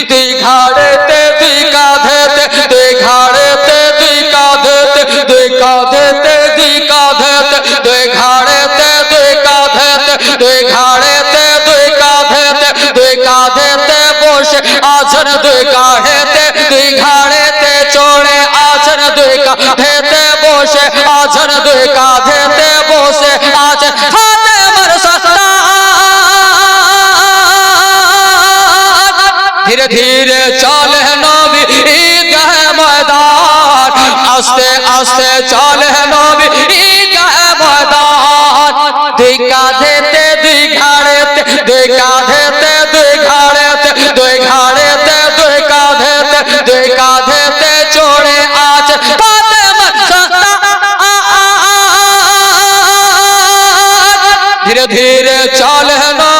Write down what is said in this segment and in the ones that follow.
স্মৃতি ঘাড়ে دھیرے دھیرے چال ہے نام عید ہے میدان۔ آستے آستے چال ہے نام عید ہے میدان۔ دیکھا دیتے دکھاڑے دیکھا دیتے دیکھا دیتے دیکھا دیتے چھوڑے آج۔ پاتے دھیرے دھیرے چال ہے نام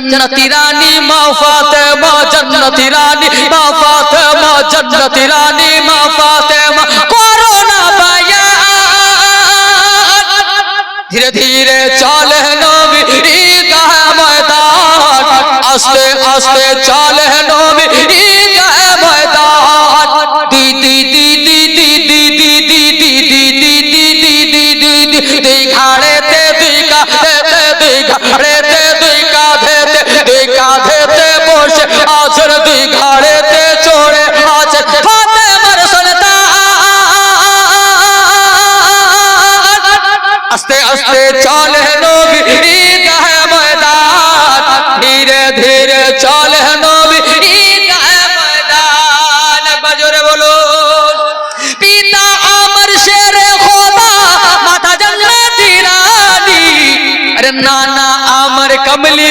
জন্নতি রানী মা ফাতেমা জন্নতি রানী মা ফাতেমা জন্নতি রানী আস্তে চলে নবী, ঈদগাহ ময়দান। ধীরে ধীরে চলে নবী, ঈদগাহ ময়দান। বাজরে বলো পিতা আমার শেরে খোদা, মাতা জান্নাতি রানী আরে নানা আমার কমলি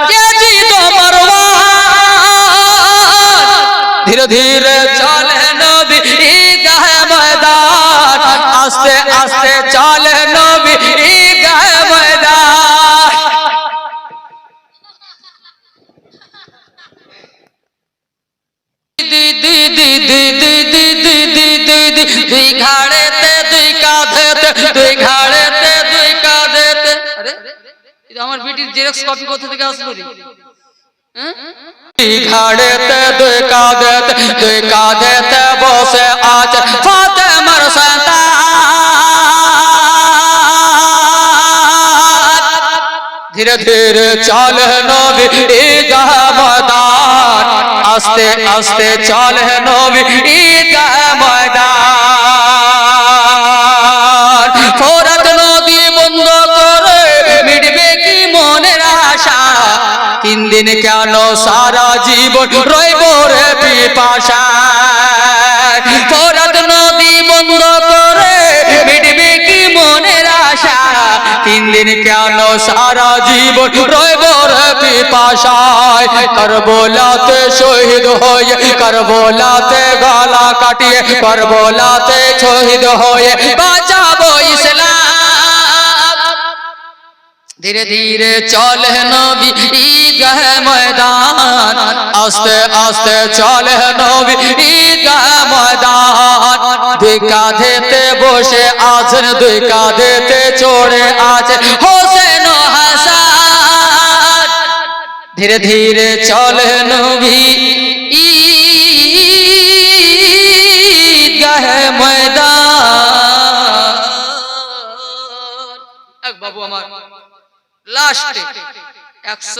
দুই ঘাড়েতে দুই কাঁধেতে আরে, এটা আমার বিটির জেরক্স কপি কোথা থেকে আসলো রে? হ্যাঁ? দুই ঘাড়েতে দুই কাঁধেতে দুই কাঁধেতে বসে আছে ফাতেমার সন্তান ধীরে ধীরে চলে নবী ঈদগাহ ময়দান। আস্তে আস্তে চলে নবী ঈদগাহ রইব রে পিপাসা। নদী বন্ধ করে মিটবে কি মনের আশা। তিন দিন কেন সারা জীবন রইব রে পিপাসায়? করবলাতে শহীদ হয়ে, করবলাতে গলা কাটিয়ে, করবলাতে শহীদ হয়ে বাঁচাবো ইসলাম। ধীরে ধীরে চলে নবী আস্তে আস্তে চলে নবী ময়দান। দুই কাঁধেতে বসে আছেন, দুই কাঁধেতে চড়ে আছে হোসেন ধীরে ধীরে চলে নবী বাবু আমার একশো